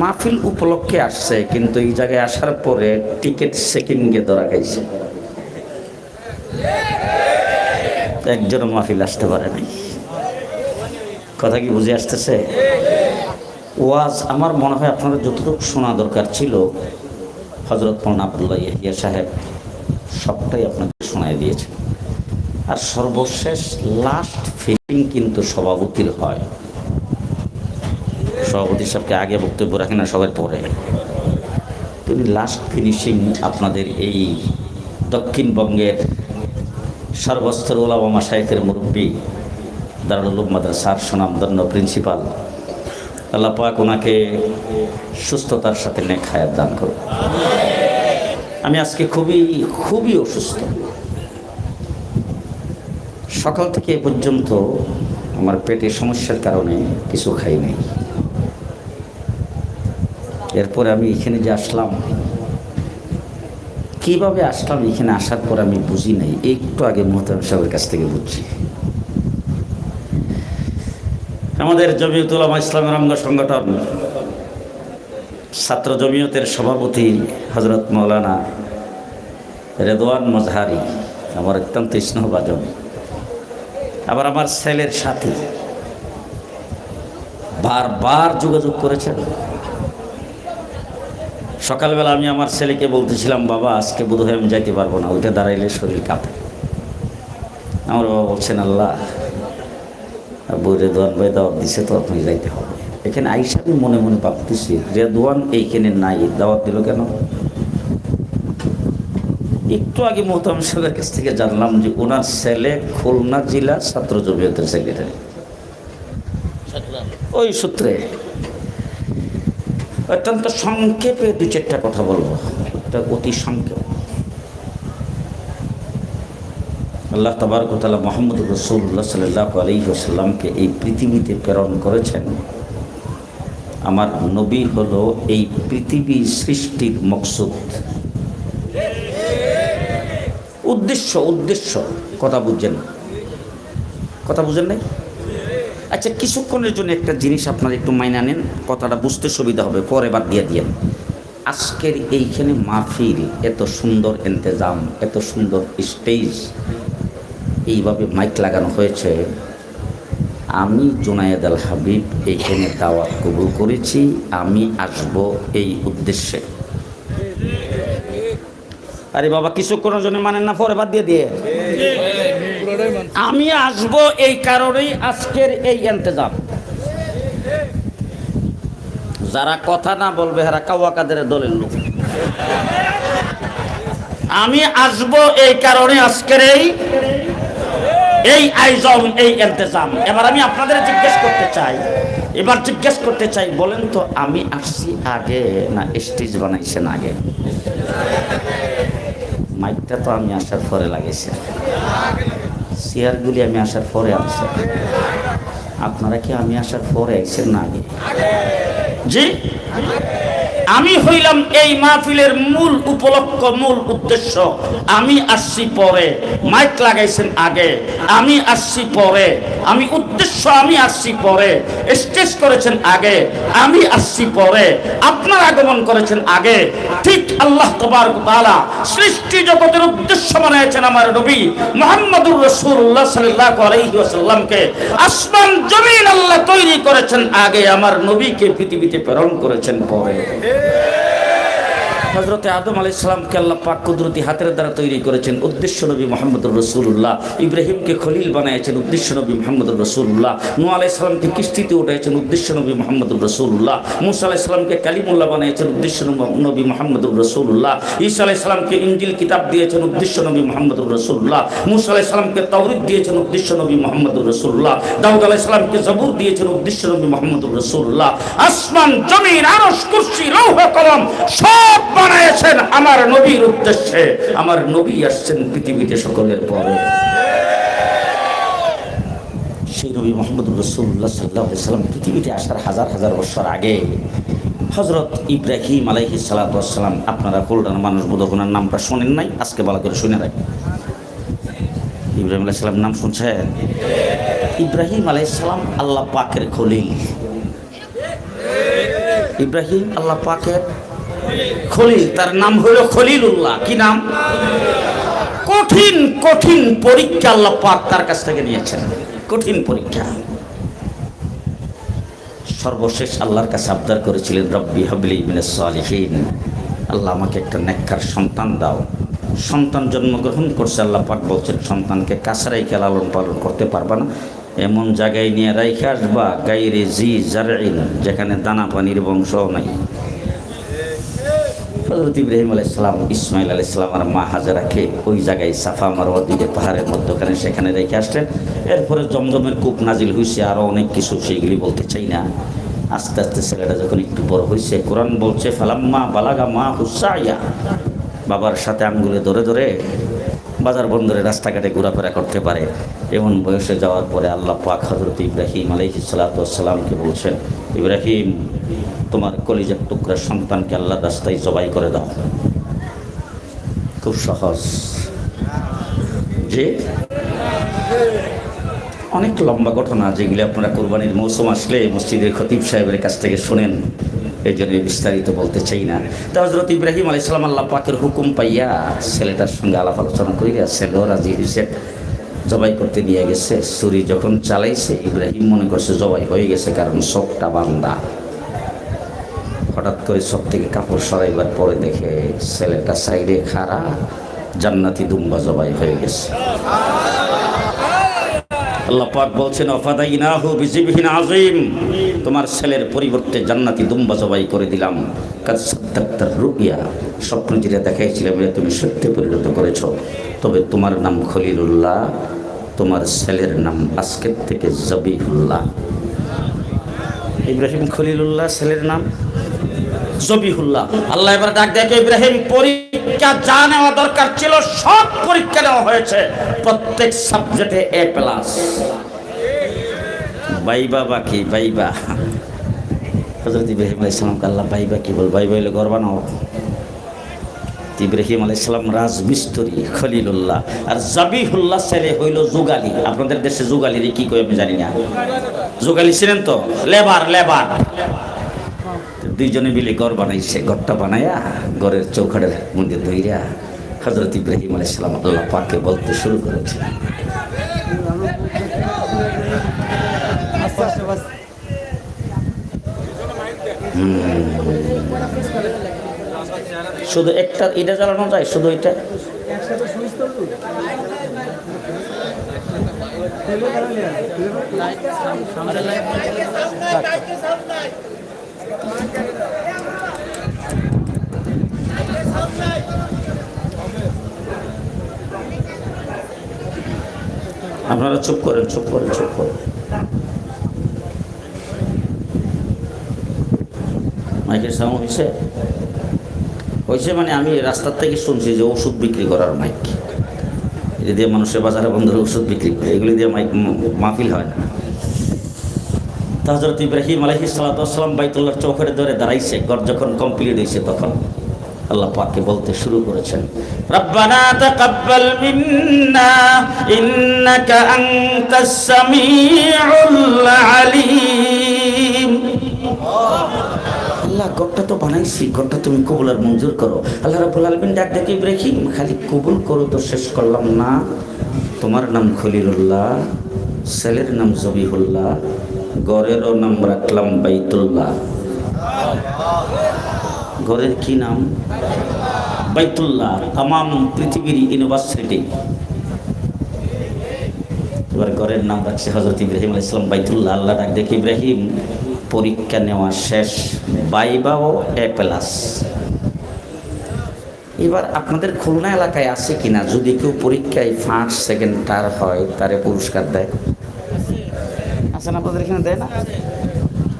মাহফিল উপলক্ষে আসছে, কিন্তু এই জায়গায় আসার পরে টিকিট সেকেন্ডে ধরা খাইছে। একজনও মাহফিল আসতে পারে নাই। কথা কি বুঝে আসতেছে? ওয়াজ আমার মনে হয় আপনারা যতটুকু শোনা দরকার ছিল হজরত মৌলানা আবদুল্লাহ ইয়া সাহেব সবটাই আপনাকে শোনাই দিয়েছে আর সর্বশেষ লাস্ট ফিলিং কিন্তু সভাপতির হয়। সভাপতি সাহেবকে আগে বক্তব্য রাখেন না সবার পরে তিনি লাস্ট ফিনিশিং আপনাদের এই দক্ষিণবঙ্গের সর্বস্তর ওলামা শাহেখের মুরব্বী দারুল মাদ্রাসার সুনামধন্য প্রিন্সিপাল আল্লাহ পাক ওনাকে সুস্থতার সাথে নেক হায়াত দান করুন আমি আজকে খুবই খুবই অসুস্থ। সকাল থেকে এ পর্যন্ত আমার পেটে সমস্যার কারণে কিছু খাই নাই। এরপরে আমি এখানে যে আসলাম, কীভাবে আসলাম, এখানে আসার পর আমি বুঝি নাই, একটু আগে মোহতাম সাহেবের কাছ থেকে বুঝছি। আমাদের জমিয়তুল আমা ইসলামের অঙ্গ সংগঠন, ছাত্র জমিয়তের সভাপতি হজরত মৌলানা রেদওয়ান মজহারি, আমার অত্যন্ত স্নেহবাজন আবার আমার ছেলের সাথে বারবার যোগাযোগ করেছেন। সকালবেলা আমি আমার ছেলেকে বলতেছিলাম বাবা আজকে বোধহয় আমি যাইতে পারব না ওইটা দাঁড়াইলে শরীর কাঁপে। আমার বাবা বলছেন আল্লাহ আব্বু রেদওয়ান ভাই দাওয়াত দিছে তো আপনি যাইতে হবে। এখানে আইসা আমি মনে মনে ভাবতেছি রেদওয়ান এইখানে নাই দাওয়াত দিল কেন? একটু আগে মোহতাম সাহেবের কাছ থেকে জানলাম যে ওনার ছেলে খুলনা জেলা ছাত্র জমিয়তের সেক্রেটারি ওই সূত্রে। অত্যন্ত সংক্ষেপে দু চারটা কথা বলব। অতি সংক্ষেপ। আল্লাহ তাবারকতালা মোহাম্মদ রসুল্লাহ সাল্লাহ আলহিহাস্লামকে এই পৃথিবীতে প্রেরণ করেছেন। আমার নবী হলো এই পৃথিবী সৃষ্টির মকসুদ। উদ্দেশ্য উদ্দেশ্য, কথা বুঝছেন কথা বুঝেন নাই? আচ্ছা কিছুক্ষণের জন্য একটা জিনিস আপনারা একটু মাইনা নেন কথাটা বুঝতে সুবিধা হবে, পরে বাদ দিয়ে দিয়েন। আজকের এইখানে মাহফিল, এত সুন্দর ইন্তজাম, এত সুন্দর স্টেজ, এইভাবে মাইক লাগানো হয়েছে। আমি জোনায়েদ আল হাবিব এইখানে দাওয়াত কবুল করেছি, আমি আসব এই উদ্দেশ্যে। আরে বাবা, কিছুক্ষণের জন্য মানেন না, পরে বাদ দিয়ে দিয়ে। আমি আসব এই কারণেই আজকের এই ইন্তজাম। যারা কথা না বলবে হারা কাওয়া কাদের দলের লোক। আমি আসব এই কারণে আজকের এই এই আয়োজন, এই ইন্তজাম। এবার আমি আপনাদের জিজ্ঞেস করতে চাই, এবার জিজ্ঞেস করতে চাই, বলেন তো, আমি আসছি আগে না স্টেজ বানাইছেন আগে? মাইকটা তো আমি আসার পরে লাগাইছি। চেয়ারগুলি আমি আসার পরে আনছি। আপনারা কি আমি আসার পরে আইছেন না আগে? জি? আমি হইলাম এই মাহফিলের মূল উপলক্ষ, মূল উদ্দেশ্য। আমি আসছি পরে। মাইক লাগাইছেন আগে। আমি আসছি পরে। আমি উদ্দেশ্য, আমি আসছি পরে। স্টেজ করেছেন আগে, আমি আসছি পরে। আপনার আগমন করেছেন আগে। ঠিক আল্লাহ তবার তাআলা সৃষ্টি জগতের উদ্দেশ্য বানিয়েছেন আমার নবী মুহাম্মদুর রাসূলুল্লাহ সাল্লাল্লাহু আলাইহি ওয়াসাল্লামকে। আসমান, জমিন আল্লাহ তৈরি করেছেন আগে। আমার নবীকে পৃথিবীতে প্রেরণ করেছেন পরে। হজরতে আদম আলি ইসলামকে আল্লাহ পাক কুদরতি হাতের দ্বারা তৈরি করেছেন উদ্দেশ্য নবী মোহাম্মদ রসুল্লাহ ইব্রাহিমকে খলিল বানিয়েছেন উদ্দেশ্য নবী মোহাম্মদ রসুল্লাহ নু আলাই ইসলামকে কিস্তিতে উঠেছেন উদ্দেশ্য নবী মোহাম্মদ রসুল্লাহ মুসা আলাহ ইসলামকে কালিমুল্লাহ বানিয়েছেন উদ্দেশ্য নবী মোহাম্মদ রসুল্লাহ ঈসা আলাহ ইসলামকে ইঞ্জিল কিতাব দিয়েছেন উদ্দেশ্য নবী মোহাম্মদ রসুল্লাহ মুসা আলাহ ইসলামকে তৌরিদ দিয়েছেন উদ্দেশ্য নবী মোহাম্মদ রসুল্লাহ দাউদ আলাহ ইসলামকে জবুর দিয়েছেন উদ্দেশ্য নবী মোহাম্মদ রসুল্লাহ আসমান, জমিন, আরশ, কুরসি, লৌহ, কলম সব বানাইছেন আমার নবীর উদ্দেশ্যে। আমার নবী আসছেন পৃথিবীতে সকলের পরে। সেই নবী মোহাম্মদ রসুল্লাহ সাল্লাহ সাল্লাম পৃথিবীতে আসার হাজার হাজার বছর আগে হজরত ইব্রাহিম আলাইহি সালাতাম আপনারা কোল্ডার মানুষ বোধক ওনার নামটা শোনেন নাই? আজকে বলা করে শুনে রাখেন। ইব্রাহিম আলাইহিস সালাম নাম শুনছেন? ইব্রাহিম আলাইহিস সালাম আল্লাহ পাকের খলিল। ইব্রাহিম আল্লাহ পাকের খলিল, তার নাম হলো খলিলুল্লাহ। কি নাম? কঠিন কঠিন পরীক্ষা আল্লাহ পাক তার কাছ থেকে নিয়েছেন। কঠিন পরীক্ষা। সর্বশেষ আল্লাহর কাছে আবদার করেছিলেন, রব্বি হাবলি মিনাস সালিহিন। আল্লাহ আমাকে একটা নেককার সন্তান দাও। সন্তান জন্মগ্রহণ করছে, আল্লাহ পাক বলছেন, সন্তানকে কাছারাই কে লালন পালন করতে পারবা না। এমন জায়গায় নিয়ে রাইখে আসবা, গাইরে জি জারাইন যেখানে দানা পানির বংশও নাই। হজরত ইব্রাহিম আলাইসালাম ইসমাইল আলাইসালাম আর মা হাজারাকে ওই জায়গায় সাফা মারোয়া দিকে পাহাড়ের মধ্যখানে সেখানে রেখে আসলেন। এরপরে জমজমের কূপ নাজিল হয়েছে আরও অনেক কিছু সেইগুলি বলতে চাই না। আস্তে আস্তে ছেলেটা যখন একটু বড় হয়েছে কোরআন বলছে, ফালাম্মা বালাগা মা হুসাইয়া। বাবার সাথে আঙ্গুলে ধরে ধরে বাজার বন্দরে রাস্তাঘাটে ঘোরাফেরা করতে পারে। এমন বয়সে যাওয়ার পরে আল্লাহ পাক হজরত ইব্রাহিম আলহি সালাতামকে বলছেন, ইব্রাহিম তোমার কলিজার টুকরা সন্তানকে আল্লাহ রাস্তায় জবাই করে দাও। খুব সহজ। যে? অনেক লম্বা ঘটনা যেগুলি আপনারা কোরবানির মৌসুম আসলে মসজিদের খতিব সাহেবের কাছ থেকে শোনেন, এই জন্য বিস্তারিত বলতে চাই না। তা হজরত ইব্রাহিম আলাই সালাম আল্লাহ পাকের হুকুম পাইয়া ছেলেটার সঙ্গে আলাপ আলোচনা করিয়া ছেলেও রাজি হয়েছে জবাই করতে নিয়ে গেছে। ছুরি যখন চালাইছে, ইব্রাহিম মনে করছে জবাই হয়ে গেছে, কারণ চোখটা বান্দা। হঠাৎ করে সব থেকে কাপড় সরাইবার পরে দেখে ছেলেটা সাইডে খাড়া, জান্নাতি দুম্বা জবাই হয়ে গেছে। আল্লাহ পাক বলছেন, অফাদাইনাহু বিজিবিহিন আযীম। তোমার ছেলের পরিবর্তে জান্নাতি দুম্বা জবাই করে দিলাম। কাজ সাদ্দাক্তার রুবিয়া স্বপ্ন যেটা দেখাইছিলাম, এটা তুমি সত্যি পরিণত করেছ। তবে তোমার নাম খলিলুল্লাহ, তোমার ছেলের নাম আজকের থেকে জবিহুল্লাহ। ইব্রাহিম খলিলুল্লাহ, ছেলের নাম? জবিহুল্লাহ। আল্লাহ এবার ডাক দেখে ইব্রাহিম, পরীক্ষা যা নেওয়া দরকার ছিল, সব পরীক্ষা নেওয়া হয়েছে। প্রত্যেক সাবজেক্টে এ প্লাস বাইবা বাকি বাইবা। হজরত ইব্রাহিম আলাইসালামকে আল্লাহ বাইবা কি বল বাইবা হইলে গর্বা নাও ইব্রাহিম আলাইসালাম রাজমিস্ত্রি, খলিলুল্লাহ। আর জাবিহুল্লাহ ছেলে হইল যুগালি। আপনাদের দেশে যুগালির কি কই আমি জানি না। যুগালি ছিলেন তো? Labour labour. দুইজনে মিলে ঘর বানাইছে, ঘরটা বানাইয়া ঘরের চৌখাটের মন্দির ধইরা হজরত ইব্রাহিম আলাইসালাম আল্লাহ পাককে বলতে শুরু করেছে শুধু একটা এটা চালানো যায়, শুধু এটা? আপনারা চুপ করেন চুপ করেন চুপ করেন। মাইকের সাউন্ড হয়েছে হয়েছে মানে আমি রাস্তার থেকে শুনছি যে ওষুধ বিক্রি করার মাইক। এটা দিয়ে মানুষের বাজারে বন্ধুরা ওষুধ বিক্রি করে, এগুলি দিয়ে মাইক মাহফিল হয় না। তো হজরত ইব্রাহিম আলহি সালাতাম বাইতুল্লাহর চৌকারে ধরে দাঁড়াইছে, ঘর যখন কমপ্লিট হয়েছে তখন। আল্লাহ পাককে বলতে শুরু করেছেন, রব্বানা তাকাব্বাল মিন্না, ইন্নাকা আনতাস সামিউল আলিম। আল্লাহ, ঘরটা তো বানাইছি, ঘরটা তুমি কবুল আর মঞ্জুর করো। আল্লাহ রাব্বুল আলামিন ডাক দেখে, ইব্রাহিম, খালি কবুল করো তো, শেষ করলাম না। তোমার নাম খলিলুল্লাহ, ছেলের নাম জবিহুল্লাহ গড়েরও নাম রাখলাম বাইতুল্লাহ। ঘরের কি নাম? বাইতুল্লাহ তাম পৃথিবীর ইউনিভার্সিটি। এবার ঘরের নাম রাখছে হজরত ইব্রাহিম আলাইহিস সালাম, বাইতুল্লাহ। আল্লাহ ডাক দেখে, ইব্রাহিম, পরীক্ষা নেওয়া শেষ বাইবা ও এ প্লাস। এবার আপনাদের খুলনা এলাকায় আছে কিনা? যদি কেউ পরীক্ষায় ফার্স্ট সেকেন্ড তার হয়, তারে পুরস্কার দেয়। আছেন আপনাদের এখানে দেয় না?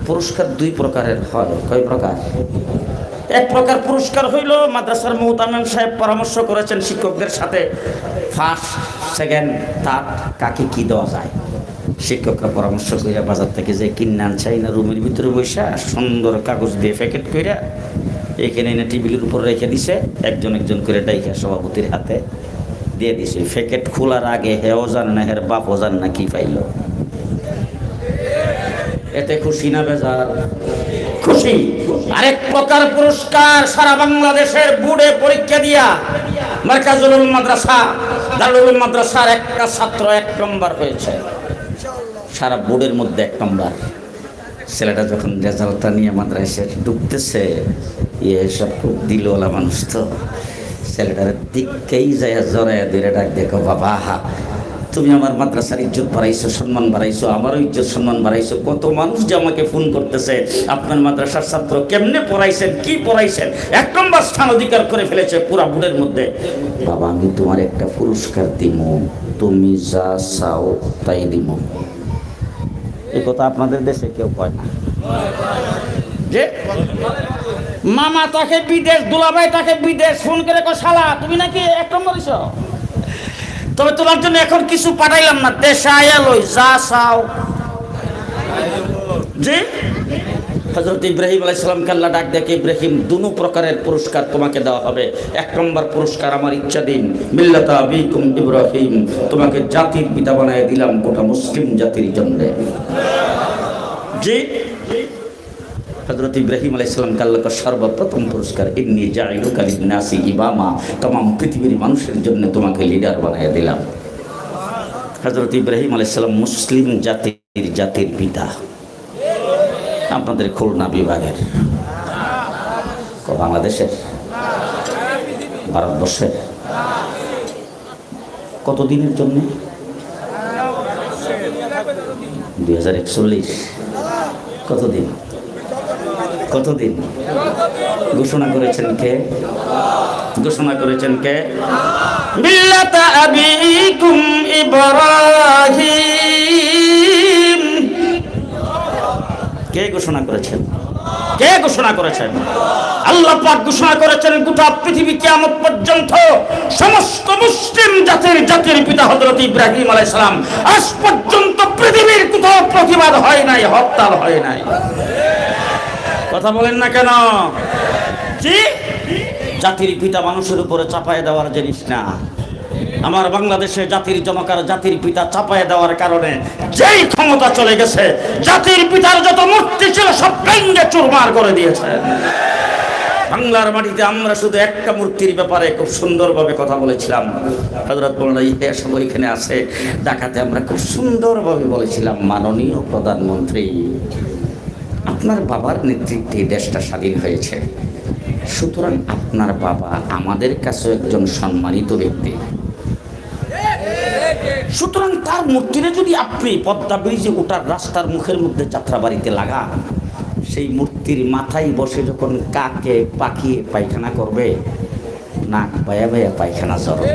পুরস্কার দুই প্রকারের হয়। কয় প্রকার? এক প্রকার পুরস্কার হইল, মাদ্রাসার মৌতামিম সাহেব পরামর্শ করেছেন শিক্ষকদের সাথে। ফার্স্ট সেকেন্ড থার্ড কাকে কি দেওয়া যায়? শিক্ষকরা পরামর্শ কইরা বাজার থেকে যে কিনে আনছাই না রুমের ভিতরে বৈশা সুন্দর কাগজ দিয়ে প্যাকেট কইরা এখানে এনে টেবিলের উপর রেখে দিছে। একজন একজন করে ডাইকা সভাপতির হাতে দিয়ে দিছে। প্যাকেট খোলার আগে হেও জানে না, হের বাপও জানে না কি পাইল। এতে খুশি না বেজার? খুশি। আরেক প্রকার পুরস্কার সারা বাংলাদেশের বুড়ে পরীক্ষা দিয়া মার্কাজুল মাদ্রাসা, দারুল মাদ্রাসার একটা ছাত্র এক নম্বর হয়েছে। সারা বোর্ডের মধ্যে এক নম্বর। ছেলেটা যখন রেজাল্টটা নিয়ে মাদ্রাসায় ডুবতেছে ইয়ে সব খুব দিলওয়ালা মানুষ তো। ছেলেটার দিককেই যায় জড়াইয়া দিলে ডাক দেখো, বাবা তুমি আমার মাদ্রাসার ইজ্জত বাড়াইছো, সম্মান বাড়াইছো আমারও ইজ্জত সম্মান বাড়াইছো, কত মানুষ যে আমাকে ফোন করতেছে, আপনার মাদ্রাসার ছাত্র কেমনে পড়াইছেন, কি পড়াইছেন? এক নম্বর স্থান অধিকার করে ফেলেছে পুরা বুড়ের মধ্যে। বাবা, আমি তোমার একটা পুরস্কার দিব তুমি যা চাও তাই দিব এই কথা আপনাদের দেশে কেউ কয় না। যে? মামা তাকে বিদেশ, দুলাভাই তাকে বিদেশ, ফোন করে কো শালা, তুমি নাকি এক নম্বর? তবে তোমার জন্য এখন কিছু পাঠাইলাম না। দেশে আয়া লই, যা চাও। জি? হজরত ইব্রাহিম আলাইসালামকে আল্লাহ ডাক দেখে ইব্রাহিম, দুনো প্রকারের পুরস্কার তোমাকে দেওয়া হবে। এক নম্বর পুরস্কার, আমার ইচ্ছা দিন। মিল্লাতা আবিকুম ইব্রাহিম, তোমাকে জাতির পিতা বানায় দিলাম গোটা মুসলিম জাতির জন্য। জি? হজরত ইব্রাহিম আলাইসালামকে আল্লাহকে সর্বপ্রথম পুরস্কার এমনি জাইলুকা লিন্নাসি ইবামা তমাম পৃথিবীর মানুষের জন্য তোমাকে লিডার বানায় দিলাম। হজরত ইব্রাহিম আলাইসালাম মুসলিম জাতির জাতির পিতা। আপনাদের খুলনা বিভাগের। বাংলাদেশের। ভারতবর্ষের। কতদিনের জন্য? দুই হাজার একচল্লিশ। কতদিন? কতদিন ঘোষণা করেছেন কে? ঘোষণা করেছেন কে? কে ঘোষণা করেছেন? কে ঘোষণা করেছেন? আল্লাহ পাক ঘোষণা করেছেন গোটা পৃথিবী কিয়ামত পর্যন্ত সমস্ত মুসলিম জাতির জাতির পিতা হযরত ইব্রাহিম আলাইহিস সালাম আজ পর্যন্ত পৃথিবীর কোথাও প্রতিবাদ হয় নাই, হরতাল হয় নাই। কথা বলেন না কেন? জাতির পিতা মানুষের উপরে চাপায় দেওয়ার জিনিস না। আমার বাংলাদেশে জাতির জনকার জাতির পিতা চাপায় দেওয়ার কারণে যেই ক্ষমতা চলে গেছে, জাতির পিতার যত মূর্তি ছিল সব ভেঙ্গে চুরমার করে দিয়েছে। বাংলার মাটিতে আমরা শুধু একটা মূর্তির ব্যাপারে খুব সুন্দরভাবে কথা বলেছিলাম। হজরত মোল্লা ইতিহাস এখানে আছে ঢাকাতে আমরা খুব সুন্দরভাবে বলেছিলাম, মাননীয় প্রধানমন্ত্রী। আপনার বাবার নেতৃত্বে দেশটা স্বাধীন হয়েছে। সুতরাং আপনার বাবা আমাদের কাছেও একজন সম্মানিত ব্যক্তি। সুতরাং তার মূর্তিরে যদি আপনি পদ্মা ব্রিজে ওঠার রাস্তার মুখের মধ্যে যাত্রাবাড়িতে লাগান, সেই মূর্তির মাথায় বসে যখন কাকে পাকিয়ে পায়খানা করবে, নাক বায়া বায়া পায়খানা জড়বে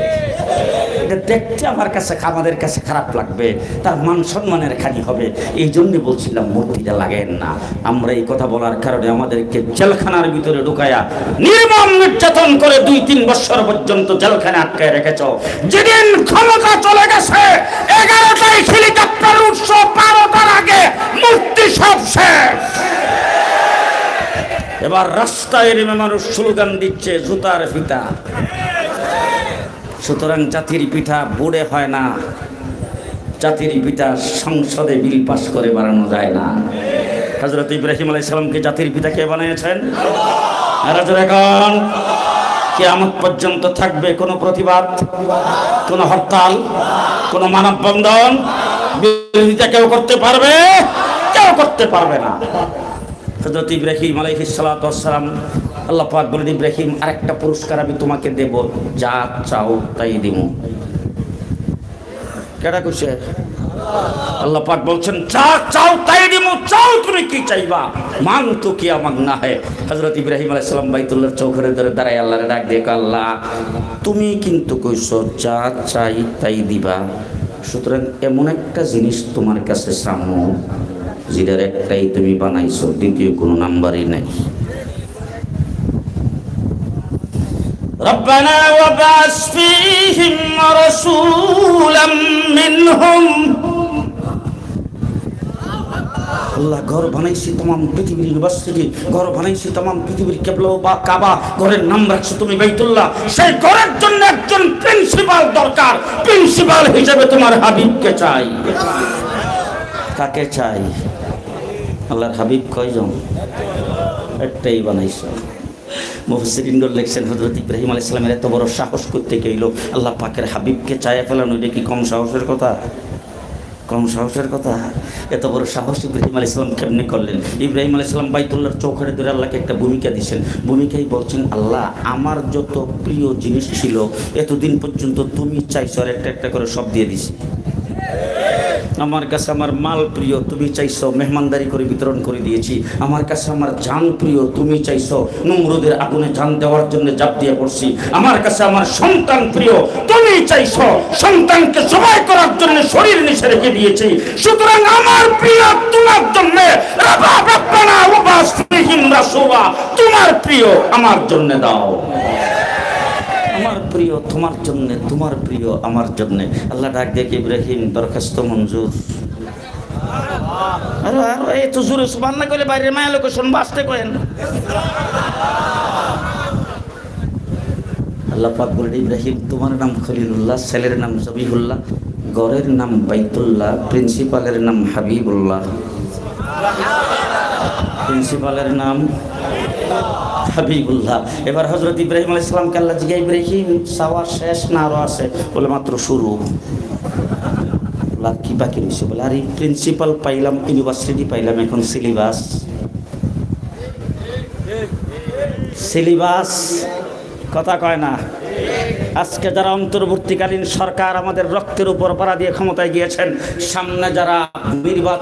এটা দেখতে আমার কাছে, আমাদের কাছে খারাপ লাগবে, তার মান সম্মানের খানি হবে। এই জন্য বলছিলাম, মূর্তিটা লাগেন না। আমরা এই কথা বলার কারণে আমাদেরকে জেলখানার ভিতরে ঢুকায়া নির্মম নির্যাতন করে দুই তিন বছর পর্যন্ত জেলখানে আটকায় রেখেছ। যেদিন ক্ষমতা চলে গেছে এগারোটাই হেলিকপ্টার উৎসব বারোটার আগে মূর্তি সব শেষ। এবার রাস্তায় নেমে মানুষ স্লোগান দিচ্ছে, জুতার ফিতা। সুতরাং জাতির পিঠা বুড়ে হয় না। জাতির পিতা সংসদে বিল পাস করে বাড়ানো যায় না। হজরত ইব্রাহিম আলাই সালামকে জাতির পিতা কে বানিয়েছেন? রাজুর এখন। কেয়ামত পর্যন্ত থাকবে কোনো প্রতিবাদ, কোনো হরতাল, কোনো মানববন্ধন বিরোধিতা কেউ করতে পারবে, কেউ করতে পারবে না। হজরত ইব্রাহিম আলাইহিস সালাম আল্লাহ পাক বলেন ইব্রাহিম, আরেকটা পুরস্কার আমি তোমাকে দেব, যা চাও তাই দিব। কেটা কইছে? আল্লাহ পাক বলছেন, যা চাও তাই দিব, চাও তুমি কি চাইবা? মান তো কি আমাক না হয় হযরত ইব্রাহিম আলাইহিস সালাম বাইতুল্লাহর চৌখরে ধরে দাঁড়ায়, আল্লাহরে ডাক দিয়ে আল্লাহ, তুমি কিন্তু কইছো, যা চাই তাই দিবা। সুতরাং এমন একটা জিনিস তোমার কাছে সামনে, যেটার একটাই তুমি বানাইছো, দ্বিতীয় কোনো নাম্বারই নাই। ربنا وبعث فيهم رسولا منهم আল্লাহ ঘর বানাইছি তমাম পৃথিবীর ইউনিভার্সিটি ঘর বানাইছি তমাম পৃথিবীর কেবল বা কাবা ঘরের নাম রাখছো তুমি বাইতুল্লাহ সেই ঘরের জন্য একজন প্রিন্সিপাল দরকার প্রিন্সিপাল হিসেবে তোমার হাবিবকে চাই কাকে চাই আল্লাহর হাবিব কয়জন একটাই বানাইছো মুফসিরিনগর লেখছেন হজরত ইব্রাহিম আলাইহিস সালামের এত বড় সাহস করতে গেল আল্লাহ পাকের হাবিবকে চায়া ফেলানো, এটা কি কম সাহসের কথা? কম সাহসের কথা? এত বড় সাহস ইব্রাহিম আলাইহিস সালাম কেমনি করলেন? ইব্রাহিম আলাইহিস সালাম বাইতুল্লাহর চৌখানে ধরে আল্লাহকে একটা ভূমিকা দিয়েছেন। ভূমিকাই বলছেন, আল্লাহ, আমার যত প্রিয় জিনিস ছিল, এতদিন পর্যন্ত তুমি চাইছো আর একটা একটা করে সব দিয়ে দিছি। আমার কাছে আমার মাল প্রিয়, তুমি চাইছো মেহমানদারি করে বিতরণ করে দিয়েছি। আমার কাছে আমার জান প্রিয়, তুমি চাইছো নমরুদের আগুনে জান দেওয়ার জন্য জাপ দিয়ে পড়ছি। আমার কাছে আমার সন্তান প্রিয়, তুমি চাইছো সন্তানকে সবাই করার জন্য শরীর নিচে রেখে দিয়েছি। সুতরাং আমার প্রিয়, তোমার জন্য তোমার প্রিয় আমার জন্য দাও। প্রিয় তোমার জন্য, তোমার প্রিয় আমার জন্য। আল্লাহ ডাক দেখে ইব্রাহিম, দরখাস্ত মঞ্জুর। আরও আরও এই তো জোরে সুবান না করলে বাইরে মায়া লোক শুনব, আসতে কেন আল্লাহ পাক বলেন, ইব্রাহিম, তোমার নাম খলিলুল্লাহ, ছেলের নাম জবিহুল্লাহ গড়ের নাম বাইতুল্লাহ, প্রিন্সিপালের নাম হাবিবুল্লাহ। প্রিন্সিপালের নাম হাবিবুল্লাহ। এবার হজরত ইব্রাহিম আলাইহিস সালামকে আল্লাহ জিজ্ঞা ইব্রাহিম সাওয়া শেষ না আরও আছে? বলে, মাত্র শুরু। কি বাকি রয়েছে বলে, আর এই প্রিন্সিপাল পাইলাম, ইউনিভার্সিটি পাইলাম এখন সিলেবাস। সিলেবাস কথা কয় না। আজকে যারা অন্তর্বর্তীকালীন সরকার আমাদের রক্তের উপর পাড়া দিয়ে ক্ষমতায় গিয়েছেন, সামনে যারা নির্বাচন